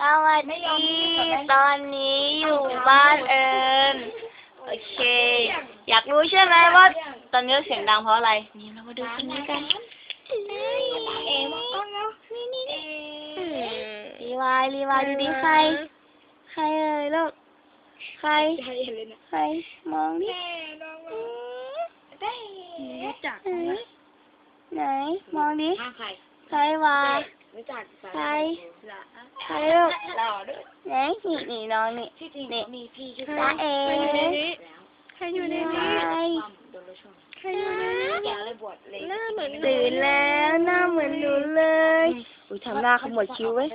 สวัสดีตอนนี้อยู่บ้านเอิญโอเค อยากรู้ใช่ไหมว่า ตอนนี้เสียงดังเพราะอะไร นี่เรามาดูคนนี้กันเอมากล้องแล้วนี่นี่นี่รีวายรีวายดูดิใคร ใครเอ่ยลูกใคร ใครมองดิแม่น้องได้รู้จักไหนมองดิข้ใครวารู้จักใคร ใครลูกหล่อด้วยไหนนี่นี่น้องนี่ที่จริงนี่มีพี่ชื่อจ้าเอ๋ใครอยู่ในนี้ใครอยู่ในนี้แกเลยบวชเลยหน้าเหมือนตื่นแล้วหน้าเหมือนหนูเลยอุ้ยทำหน้าขมวดคิ้วเว้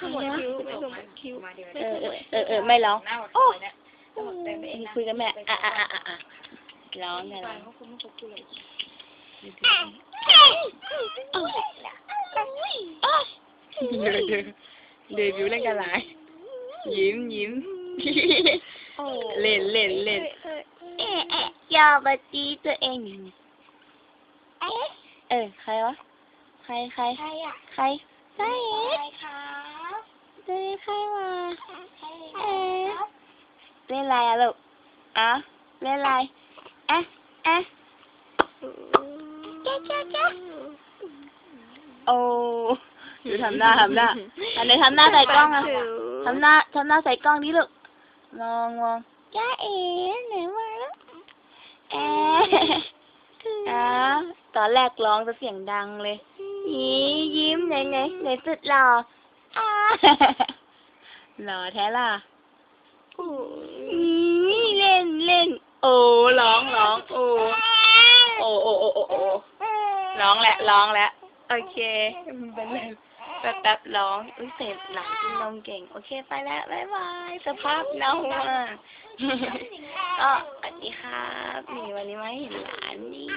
ขมวดคิ้วไม่ขมวดคิ้วเออเออเออไม่ร้องโอ้เนี่ยคุยกับแม่อะอะอะอะร้องไงไปร้อง เขาคุณไม่คุยเลยเดบิวต์เล่นกันหลาย ยิ้มยิ้มโอ้เล่นเล่นเล่นเอ๊ะเอ๊ะอย่ามาตีตัวเองอย่างนี้เอ๊ะเออใครวะ ใครใครใครอะใครใครใครครับเอ๊ะใครวะใครเอ๊ะเล่นอะไรอะลูกอะเล่นอะไรเอ๊ะเอ๊ะจ๊ะจ๊ะจ๊ะโอ้ ดูทำหน้าทำหน้า อันไหนทำหน้าใส่กล้องอะทำหน้าทำหน้าใส่กล้องดิลูกมองมองจ้าเอ๋ไหนมาแล้วเอ๊ะอะตอนแรกร้องจะเสียงดังเลยยียิ้มไหนไหนไหนสุดหล่ออ่าหล่อแท้ล่ะอืมเล่นเล่น โอ้ร้องร้องโอ้โอ้โอ้โอ้โอ้โอ้ร้องแหละร้องแล้วโอเคเป็นไร แป๊บแป๊บร้อง อุ้ยเสพหลังกินนมเก่ง โอเคไปแล้วบ๊ายบาย สภาพเน่ามากก็สวัสดีครับนี่วันนี้มาเห็นหลานนี่